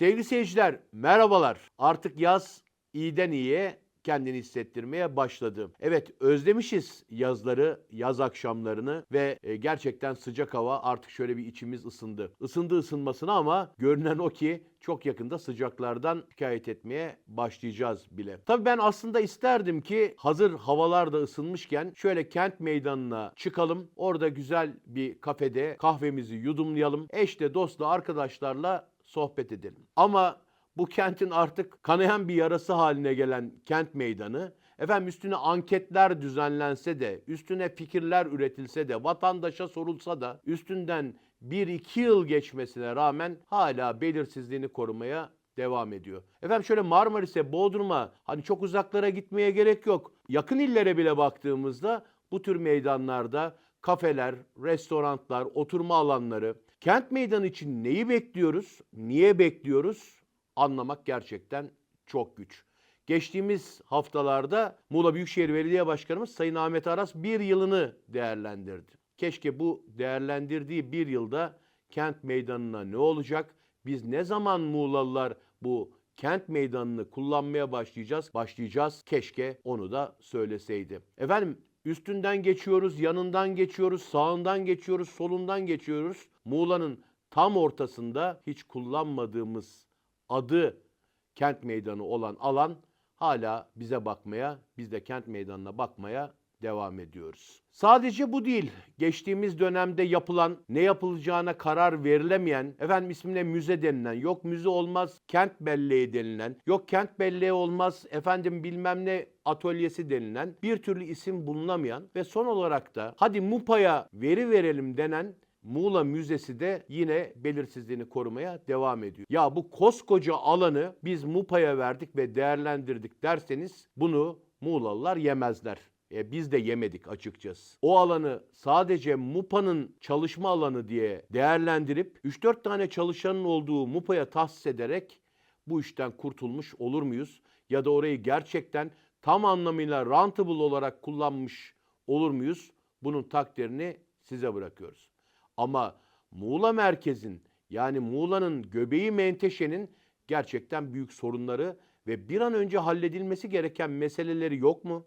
Sevgili seyirciler, merhabalar. Artık yaz iyiden iyiye kendini hissettirmeye başladı. Evet özlemişiz yazları, yaz akşamlarını ve e, gerçekten sıcak hava artık şöyle bir içimiz ısındı. Isındı ısınmasına ama görünen o ki çok yakında sıcaklardan şikayet etmeye başlayacağız bile. Tabii ben aslında isterdim ki hazır havalar da ısınmışken şöyle kent meydanına çıkalım. Orada güzel bir kafede kahvemizi yudumlayalım. Eşle, dostla, arkadaşlarla sohbet edelim. Ama bu kentin artık kanayan bir yarası haline gelen kent meydanı efendim üstüne anketler düzenlense de, üstüne fikirler üretilse de, vatandaşa sorulsa da üstünden 1-2 yıl geçmesine rağmen hala belirsizliğini korumaya devam ediyor. Efendim şöyle Marmaris'e, Bodrum'a hani çok uzaklara gitmeye gerek yok. Yakın illere bile baktığımızda bu tür meydanlarda kafeler, restoranlar, oturma alanları, kent meydanı için neyi bekliyoruz, niye bekliyoruz anlamak gerçekten çok güç. Geçtiğimiz haftalarda Muğla Büyükşehir Belediye Başkanımız Sayın Ahmet Aras bir yılını değerlendirdi. Keşke bu değerlendirdiği bir yılda kent meydanına ne olacak? Biz ne zaman Muğlalılar bu kent meydanını kullanmaya başlayacağız? Başlayacağız. Keşke onu da söyleseydi. Efendim üstünden geçiyoruz, yanından geçiyoruz, sağından geçiyoruz, solundan geçiyoruz. Muğla'nın tam ortasında hiç kullanmadığımız adı kent meydanı olan alan hala bize bakmaya, biz de kent meydanına bakmaya devam ediyoruz. Sadece bu değil. Geçtiğimiz dönemde yapılan, ne yapılacağına karar verilemeyen, efendim ismine müze denilen, yok müze olmaz kent belleği denilen, yok kent belleği olmaz efendim bilmem ne atölyesi denilen bir türlü isim bulunamayan ve son olarak da hadi MUPA'ya veri verelim denen Muğla Müzesi de yine belirsizliğini korumaya devam ediyor. Ya bu koskoca alanı biz MUPA'ya verdik ve değerlendirdik derseniz bunu Muğlalılar yemezler. E, biz de yemedik açıkçası. O alanı sadece MUPA'nın çalışma alanı diye değerlendirip 3-4 tane çalışanın olduğu MUPA'ya tahsis ederek bu işten kurtulmuş olur muyuz? Ya da orayı gerçekten tam anlamıyla rentable olarak kullanmış olur muyuz? Bunun takdirini size bırakıyoruz. Ama Muğla merkezin yani Muğla'nın göbeği Menteşe'nin gerçekten büyük sorunları ve bir an önce halledilmesi gereken meseleleri yok mu?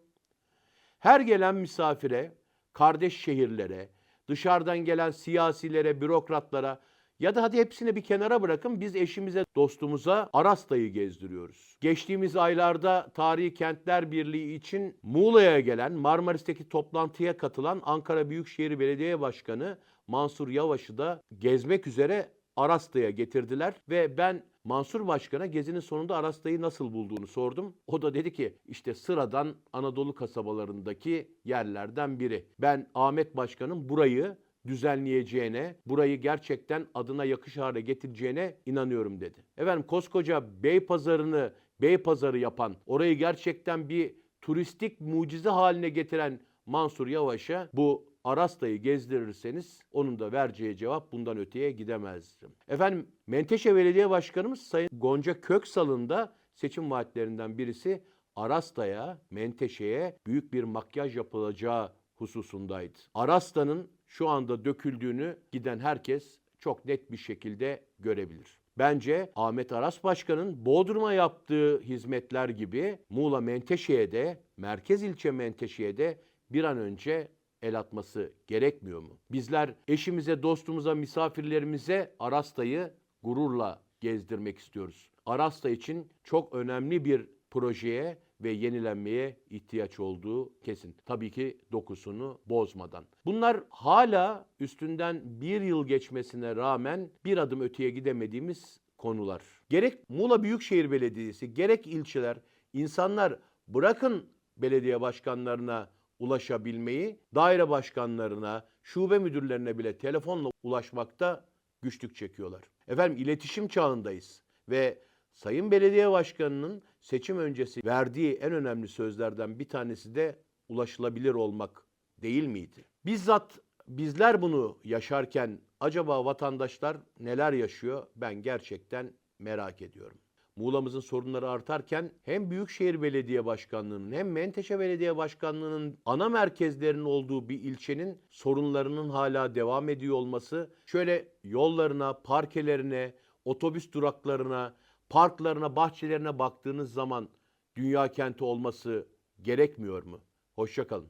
Her gelen misafire, kardeş şehirlere, dışarıdan gelen siyasilere, bürokratlara ya da hadi hepsini bir kenara bırakın biz eşimize, dostumuza Arasta'yı gezdiriyoruz. Geçtiğimiz aylarda Tarihi Kentler Birliği için Muğla'ya gelen, Marmaris'teki toplantıya katılan Ankara Büyükşehir Belediye Başkanı Mansur Yavaş'ı da gezmek üzere Arasta'ya getirdiler ve ben Mansur Başkan'a gezinin sonunda Arasta'yı nasıl bulduğunu sordum. O da dedi ki işte sıradan Anadolu kasabalarındaki yerlerden biri. Ben Ahmet Başkan'ın burayı düzenleyeceğine, burayı gerçekten adına yakış hale getireceğine inanıyorum dedi. Efendim koskoca Beypazarı'nı Beypazarı yapan, orayı gerçekten bir turistik mucize haline getiren Mansur Yavaş'a bu Arasta'yı gezdirirseniz onun da vereceği cevap bundan öteye gidemezdim. Efendim Menteşe Belediye Başkanımız Sayın Gonca Köksal'ın da seçim vaatlerinden birisi Arasta'ya, Menteşe'ye büyük bir makyaj yapılacağı hususundaydı. Arasta'nın şu anda döküldüğünü giden herkes çok net bir şekilde görebilir. Bence Ahmet Aras Başkan'ın Bodrum'a yaptığı hizmetler gibi Muğla Menteşe'ye de, merkez ilçe Menteşe'ye de bir an önce el atması gerekmiyor mu? Bizler eşimize, dostumuza, misafirlerimize Arasta'yı gururla gezdirmek istiyoruz. Arasta için çok önemli bir projeye ve yenilenmeye ihtiyaç olduğu kesin. Tabii ki dokusunu bozmadan. Bunlar hala üstünden bir yıl geçmesine rağmen bir adım öteye gidemediğimiz konular. Gerek Muğla Büyükşehir Belediyesi, gerek ilçeler, insanlar bırakın belediye başkanlarına ulaşabilmeyi, daire başkanlarına, şube müdürlerine bile telefonla ulaşmakta güçlük çekiyorlar. Efendim iletişim çağındayız ve Sayın Belediye Başkanı'nın seçim öncesi verdiği en önemli sözlerden bir tanesi de ulaşılabilir olmak değil miydi? Bizzat bizler bunu yaşarken acaba vatandaşlar neler yaşıyor ben gerçekten merak ediyorum. Muğla'mızın sorunları artarken hem Büyükşehir Belediye Başkanlığı'nın hem Menteşe Belediye Başkanlığı'nın ana merkezlerinin olduğu bir ilçenin sorunlarının hala devam ediyor olması şöyle yollarına, parkelerine, otobüs duraklarına, parklarına, bahçelerine baktığınız zaman dünya kenti olması gerekmiyor mu? Hoşçakalın.